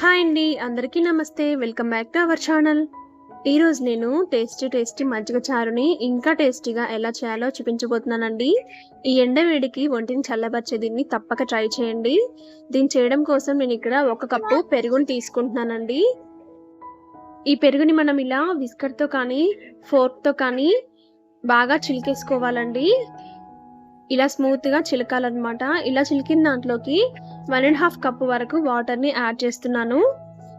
Hi అండి అందరికీ నమస్తే. Welcome back to our channel. ఈరోజు నేను టేస్టీ టేస్టీ మజ్జిగ చారుని ఇంకా టేస్టీగా ఎలా చేయాలో చూపించబోతున్నానండి. ఈ ఎండ వేడికి ఒంటిని చల్లబరిచే దీన్ని తప్పక ట్రై చేయండి. దీన్ని చేయడం కోసం నేను ఇక్కడ ఒక కప్పు పెరుగుని తీసుకుంటున్నానండి. ఈ పెరుగుని మనం ఇలా విస్కర్తో కానీ ఫోర్క్తో కానీ బాగా చిలికేసుకోవాలండి. ఇలా స్మూత్గా చిలకాలన్నమాట. ఇలా చిలికిన దాంట్లోకి వన్ అండ్ హాఫ్ కప్ వరకు వాటర్ని యాడ్ చేస్తున్నాను.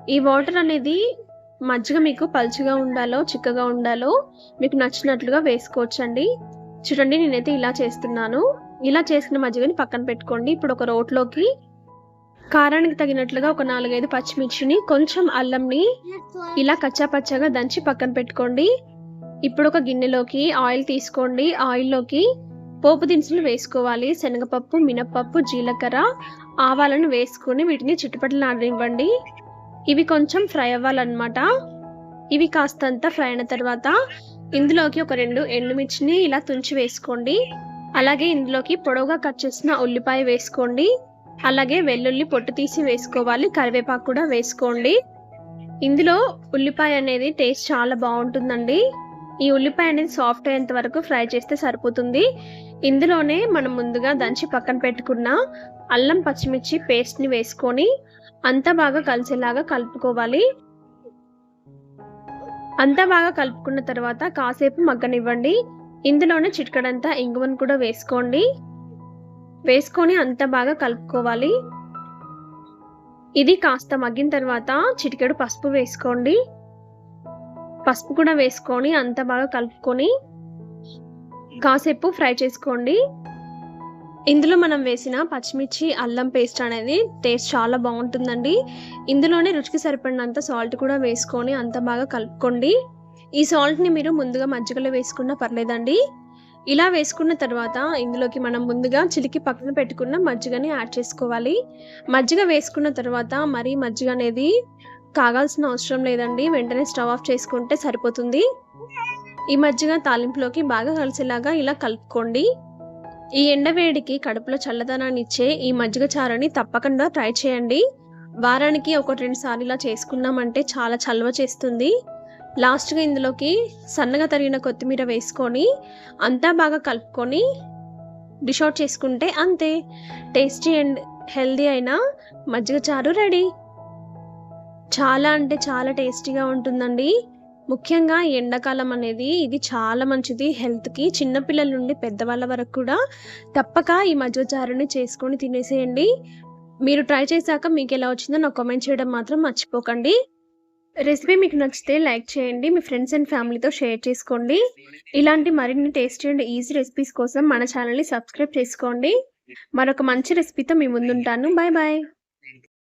ఈ వాటర్ అనేది మజ్జిగ మీకు పలుచగా ఉండాలో చిక్కగా ఉండాలో మీకు నచ్చినట్లుగా వేసుకోవచ్చండి. చూడండి నేనైతే ఇలా చేస్తున్నాను. ఇలా చేసిన మజ్జిగని పక్కన పెట్టుకోండి. ఇప్పుడు ఒక రోట్లోకి కారానికి తగినట్లుగా ఒక నాలుగైదు పచ్చిమిర్చిని కొంచెం అల్లంని ఇలా కచ్చా పచ్చగా దంచి పక్కన పెట్టుకోండి. ఇప్పుడు ఒక గిన్నెలోకి ఆయిల్ తీసుకోండి. ఆయిల్లోకి పోపు దినుసులు వేసుకోవాలి. శనగపప్పు మినపప్పు జీలకర్ర ఆవాలను వేసుకొని వీటిని చిట్టుపట్టలాడనివ్వండి ఇవి కొంచెం ఫ్రై అవ్వాలన్నమాట. ఇవి కాస్తంత ఫ్రై అయిన తర్వాత ఇందులోకి ఒక రెండు ఎండుమిర్చిని ఇలా తుంచి వేసుకోండి. అలాగే ఇందులోకి పొడవుగా కట్ చేసిన ఉల్లిపాయ వేసుకోండి. అలాగే వెల్లుల్లి పొట్టు తీసి వేసుకోవాలి. కరివేపాకు కూడా వేసుకోండి. ఇందులో ఉల్లిపాయ అనేది టేస్ట్ చాలా బాగుంటుందండి. ఈ ఉల్లిపాయ అనేది సాఫ్ట్ అయ్యేంత వరకు ఫ్రై చేస్తే సరిపోతుంది. ఇందులోనే మనం ముందుగా దంచి పక్కన పెట్టుకున్న అల్లం పచ్చిమిర్చి పేస్ట్ని వేసుకొని అంతా బాగా కలిసేలాగా కలుపుకోవాలి. అంతా బాగా కలుపుకున్న తర్వాత కాసేపు మగ్గనివ్వండి. ఇందులోనే చిటికడంతా ఇంగువను కూడా వేసుకోండి. వేసుకొని అంతా బాగా కలుపుకోవాలి. ఇది కాస్త మగ్గిన తర్వాత చిటికెడు పసుపు వేసుకోండి. పసుపు కూడా వేసుకొని అంతా బాగా కలుపుకొని కాసేపు ఫ్రై చేసుకోండి. ఇందులో మనం వేసిన పచ్చిమిర్చి అల్లం పేస్ట్ అనేది టేస్ట్ చాలా బాగుంటుందండి. ఇందులోనే రుచికి సరిపడినంత సాల్ట్ కూడా వేసుకొని అంత బాగా కలుపుకోండి. ఈ సాల్ట్ని మీరు ముందుగా మజ్జిగలో వేసుకున్నా పర్లేదండి. ఇలా వేసుకున్న తర్వాత ఇందులోకి మనం ముందుగా చిలికి పక్కన పెట్టుకున్న మజ్జిగని యాడ్ చేసుకోవాలి. మజ్జిగ వేసుకున్న తర్వాత మరీ మజ్జిగ అనేది కాగాల్సిన అవసరం లేదండి. వెంటనే స్టవ్ ఆఫ్ చేసుకుంటే సరిపోతుంది. ఈ మజ్జిగ తాలింపులోకి బాగా కలిసేలాగా ఇలా కలుపుకోండి. ఈ ఎండవేడికి కడుపులో చల్లదనాన్ని ఇచ్చే ఈ మజ్జిగ చారని తప్పకుండా ట్రై చేయండి. వారానికి ఒక రెండు సార్లు ఇలా చేసుకున్నామంటే చాలా చల్వ చేస్తుంది. లాస్ట్గా ఇందులోకి సన్నగా తరిగిన కొత్తిమీర వేసుకొని అంతా బాగా కలుపుకొని డిష్ అవుట్ చేసుకుంటే అంతే. టేస్టీ అండ్ హెల్దీ అయిన మజ్జిగ చారు రెడీ. చాలా అంటే చాలా టేస్టీగా ఉంటుందండి. ముఖ్యంగా ఎండాకాలం అనేది ఇది చాలా మంచిది హెల్త్కి చిన్నపిల్లల నుండి పెద్దవాళ్ళ వరకు కూడా తప్పక ఈ మధ్యచారుని చారుని చేసుకొని తినేసేయండి. మీరు ట్రై చేశాక మీకు ఎలా వచ్చిందో నాకు కామెంట్ చేయడం మాత్రం మర్చిపోకండి. రెసిపీ మీకు నచ్చితే లైక్ చేయండి మీ ఫ్రెండ్స్ అండ్ ఫ్యామిలీతో షేర్ చేసుకోండి. ఇలాంటి మరిన్ని టేస్టీ అండ్ ఈజీ రెసిపీస్ కోసం మన ఛానల్ని సబ్స్క్రైబ్ చేసుకోండి. మరొక మంచి రెసిపీతో మీ ముందుంటాను. Bye bye